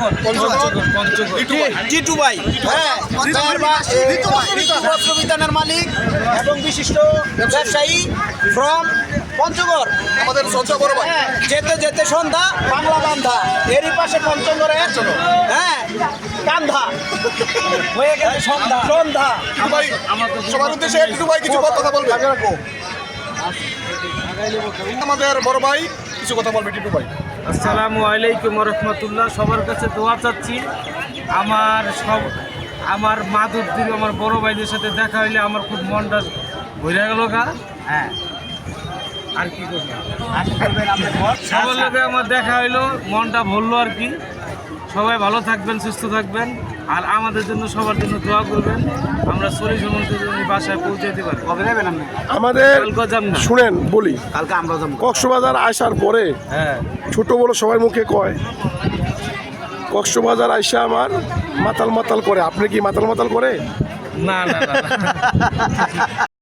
পঞ্চগড়। পঞ্চগড় পঞ্চগড় টিটু ভাই। হ্যাঁ তার বা- এ, ঋতু বস্ত্র বিতানের মালিক এবং বিশিষ্ট ব্যবসায়ী ফ্রম পঞ্চগড়। আমাদের ভাই। হ্যাঁ, যেতে যেতে সন্ধ্যা বাংলা বান্ধা। এরই পাশে পঞ্চগড়ে হ্যাঁ কান্ধা। হয়ে গেছে সন্ধ্যা। সন্ধ্যা। সবার উদ্দেশ্যে টিটু ভাই কিছু কথা বলবে। আমাদের বড় ভাই কিছু কথা বলবে টিটু ভাই। আসসালামু আলাইকুম রহমতুল্লাহ। সবার কাছে দোয়া চাচ্ছি। আমার সব আমার মাদুর দুর্দিন আমার বড় ভাইদের সাথে দেখা হইলে আমার খুব মনটা ভরে গেল গা। হ্যাঁ। আর কি করব? সবার লোকে আমার দেখা হইল মনটা ভরলো আর কি। সবাই ভালো থাকবেন সুস্থ থাকবেন। আর আমাদের জন্য সবার জন্য দোয়া করবেন। আমরা শরীর সম্বন্ধে বাসায় পৌঁছে দিতে পারি। কবে নেবেন আপনি? আমাদের শুনেন বলি। কালকে আমরা যাব। কক্সবাজার আসার পরে হ্যাঁ। ছোট বড় সবাই মুখে কয় কক্সবাজার আইসা আমার মাতাল মাতাল করে। আপনি কি মাতাল মাতাল করে? না, না।